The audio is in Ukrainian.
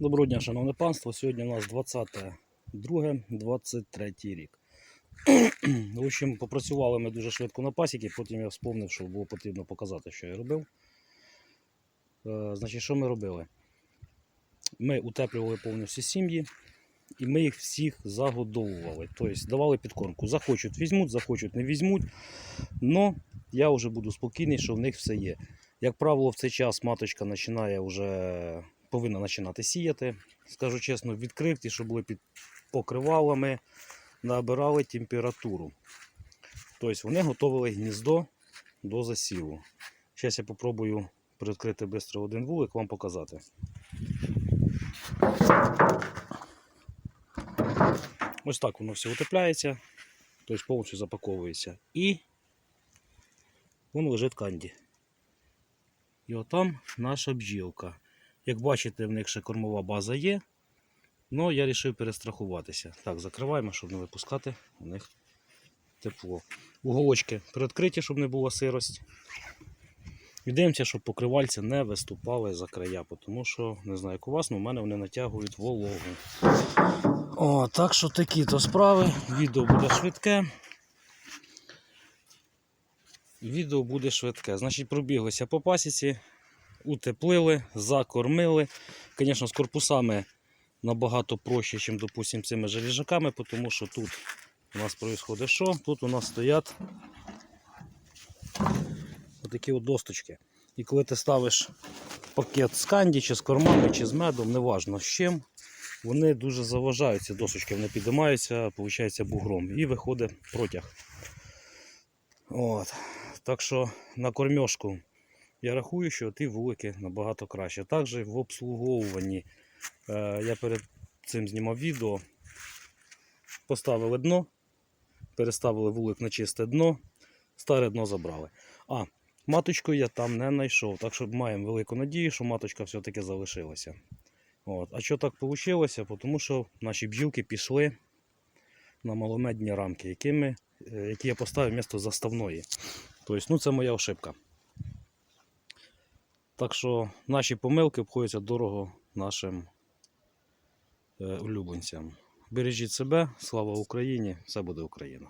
Доброго дня, шановне панство. Сьогодні у нас 22-23 рік. В общем, попрацювали ми дуже швидко на пасіки, потім я вспомнив, що було потрібно показати, що я робив. Е, Значить, що ми робили? Ми утеплювали повністю сім'ї і ми їх всіх загодовували. Тобто давали підкормку. Захочуть, візьмуть, захочуть, не візьмуть. Но я вже буду спокійний, що в них все є. Як правило, в цей час маточка починає вже повинна починати сіяти. Скажу чесно, відкриті, що були під покривалами, набирали температуру. Тобто вони готували гніздо до засіву. Зараз я спробую відкрити швидко один вулик, вам показати. Ось так воно все утепляється, тобто повністю запаковується. І воно лежить канді. І отам наша бджілка. Як бачите, в них ще кормова база є. але я вирішив перестрахуватися. Так, закриваємо, щоб не випускати у них тепло. Уголочки приоткриті, щоб не було сирость. І дивимося, щоб покривальці не виступали за края, тому що, не знаю, як у вас, але в мене вони натягують вологу. О, так що такі то справи. Відео буде швидке. Відео буде швидке. Значить, пробіглися по пасіці, утеплили, закормили. Звісно, з корпусами набагато проще, ніж, допустимо, цими желіжаками, тому що тут у нас відбувається що? Тут у нас стоять отакі от досточки. І коли ти ставиш пакет з канді, чи з кормами, чи з медом, неважно з чим, вони дуже заважають ці досочки, вони підіймаються, виходить бугром і виходить протяг. От. Так що на кормьошку я рахую, що ті вулики набагато краще. Також в обслуговуванні е, я перед цим знімав відео. Поставили дно, переставили вулик на чисте дно, старе дно забрали. А, маточку я там не знайшов, так що маємо велику надію, що маточка все-таки залишилася. От. А що так вийшло? Тому що наші бджілки пішли на маломедні рамки, якими, е, які я поставив вмісто заставної. Тобто, ну це моя ошибка. Так що наші помилки обходяться дорого нашим е, улюбленцям. Бережіть себе, слава Україні! Все буде Україна!